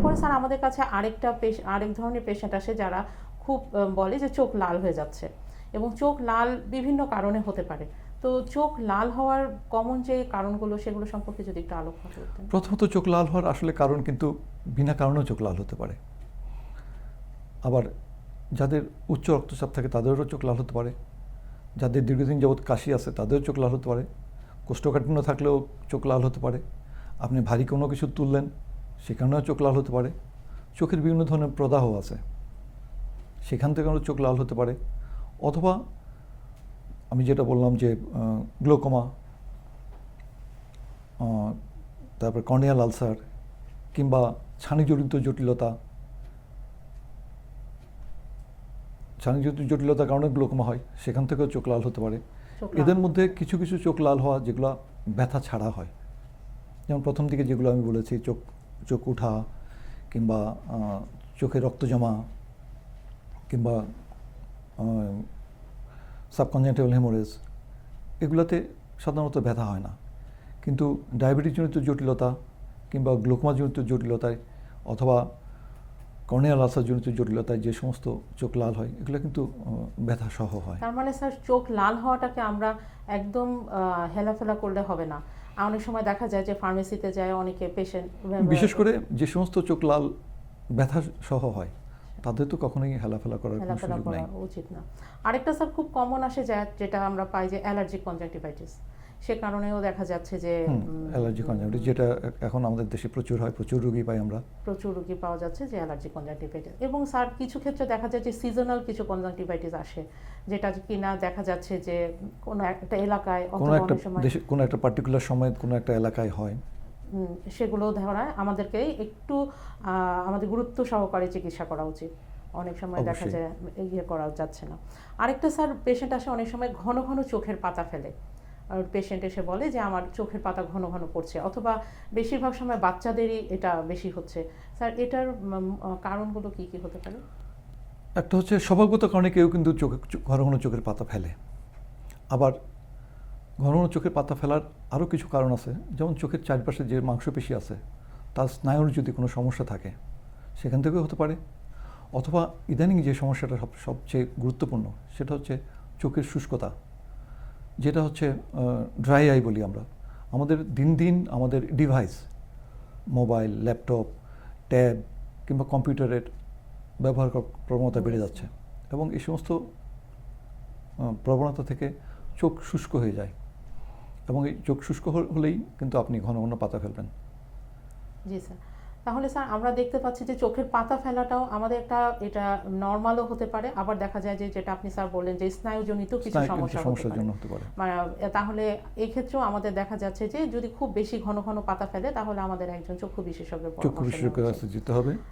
এরপরে স্যার আমাদের কাছে আরেকটা পেশ- আরেক ধরনের পেশেন্ট আসে যারা খুব বলে যে চোখ লাল হয়ে যাচ্ছে এবং চোখ লাল বিভিন্ন কারণে হতে পারে। তো চোখ লাল হওয়ার কমন যে কারণগুলো সেগুলো সম্পর্কে যদি একটু আলোকপাত করতেন। প্রথমত চোখ লাল হওয়ার আসলে কারণ কিন্তু বিনা কারণেও চোখ লাল হতে পারে। আবার যাদের উচ্চ রক্তচাপ থাকে তাদেরও চোখ লাল হতে পারে। যাদের দীর্ঘদিন যাবৎ কাশি আছে তাদেরও চোখ লাল হতে পারে। কোষ্ঠকাঠিন্য থাকলেও চোখ লাল হতে পারে। আপনি ভারী কোনো কিছু তুললেন সেখানেও চোখ লাল হতে পারে। চোখের বিভিন্ন ধরনের প্রদাহ আছে। সেখান থেকে থেকেও চোখ লাল হতে পারে। অথবা আমি যেটা বললাম যে গ্লোকোমা তারপর কর্নিয়াল আলসার কিংবা ছানিজনিত জটিলতা। ছানিজনিত জটিলতার কারণে গ্লোকোমা হয় সেখান থেকেও চোখ লাল হতে পারে। এদের মধ্যে কিছু কিছু চোখ লাল হওয়া যেগুলো ব্যথা ছাড়া হয়। যেমন প্রথম দিকে যেগুলো আমি বলেছি চোখ চোখ উঠা কিংবা চোখে রক্ত জমা কিংবা সাবকনজেন্টাল হেমোরেজ এগুলোতে সাধারণত ব্যথা হয় না। কিন্তু ডায়াবেটিসজনিত জটিলতা কিংবা গ্লোকমাজনিত জটিলতায় অথবা কর্নিয়াল আলসারজনিত জটিলতায় যে সমস্ত চোখ লাল হয়, এগুলো কিন্তু ব্যথা সহ হয়। তার মানে স্যার, চোখ লাল হওয়াটাকে আমরা একদম হেলাফেলা করলে হবে না। অনেক সময় দেখা যায় যে ফার্মেসিতে যায় অনেকে পেশেন্ট বিশেষ করে যে সমস্ত চোখ লাল ব্যথা সহ হয় তাদের তো কখনোই হেলাফেলা করার কোনো সুযোগ নাই। উচিত না। আরেকটা স্যার খুব কমন আসে যায় যেটা আমরা পাই যে অ্যালার্জিক কনজাক্টিভাইটিস সে কারণেও দেখা যাচ্ছে যে অ্যালার্জি কনজাক্টিভ যেটা এখন আমাদের দেশে প্রচুর হয় প্রচুর রোগী পাই আমরা। প্রচুর রোগী পাওয়া যাচ্ছে যে অ্যালার্জি কনজাক্টিভাইটিস এবং স্যার কিছু ক্ষেত্রে দেখা যায় যে সিজনাল কিছু কনজাক্টিভাইটিস আসে যেটা কিনা দেখা যাচ্ছে যে কোনো একটা এলাকায় কোনো একটা দেশে কোনো একটা পার্টিকুলার সময় কোনো একটা এলাকায় হয়। সেগুলো ধরায় আমাদেরকে একটু আমাদের গুরুত্ব সহকারে চিকিৎসা করা উচিত। অনেক সময় দেখা যায় ইয়ে করা যাচ্ছে না। আরেকটা স্যার পেশেন্ট আসে অনেক সময় ঘন ঘন চোখের পাতা ফেলে। পেশেন্ট এসে বলে যে, আমার চোখের পাতা ঘন ঘন পড়ছে। অথবা বেশিরভাগ সময় বাচ্চাদেরই এটা বেশি হচ্ছে। স্যার, এটার কারণগুলো কি কি হতে পারে? একটা হচ্ছে স্বভাবগত কারণে কেউ কিন্তু চোখে ঘন ঘন চোখের পাতা ফেলে। আবার ঘন ঘন চোখের পাতা ফেলার আরও কিছু কারণ আছে। যেমন চোখের চারপাশে যে মাংসপেশি আছে, তার স্নায়ুর যদি কোনো সমস্যা থাকে, সেখান থেকেও হতে পারে। অথবা ইদানিং যে সমস্যাটা সব, সবচেয়ে গুরুত্বপূর্ণ, সেটা হচ্ছে চোখের শুষ্কতা। যেটা হচ্ছে ড্রাই আই বলি আমরা। আমাদের দিন দিন আমাদের ডিভাইস মোবাইল ল্যাপটপ ট্যাব কিংবা কম্পিউটারের ব্যবহার প্রবণতা বেড়ে যাচ্ছে এবং এই সমস্ত প্রবণতা থেকে চোখ শুষ্ক হয়ে যায় এবং এই চোখ শুষ্ক হলেই কিন্তু আপনি ঘন ঘন পাতা ফেলবেন। জি, স্যার। তাহলে স্যার আমরা দেখতে পাচ্ছি যে চোখের পাতা ফেলাটাও আমাদের একটা এটা নর্মালও হতে পারে। আবার দেখা যায় যে যেটা আপনি স্যার বললেন যে স্নায়ুজনিত কিছু সমস্যা হতে পারে। মানে তাহলে এক্ষেত্রেও আমাদের দেখা যাচ্ছে যে যদি খুব বেশি ঘন ঘন পাতা ফেলে তাহলে আমাদের একজন চক্ষু বিশেষজ্ঞের চক্ষু বিশেষজ্ঞের কাছে যেতে হবে।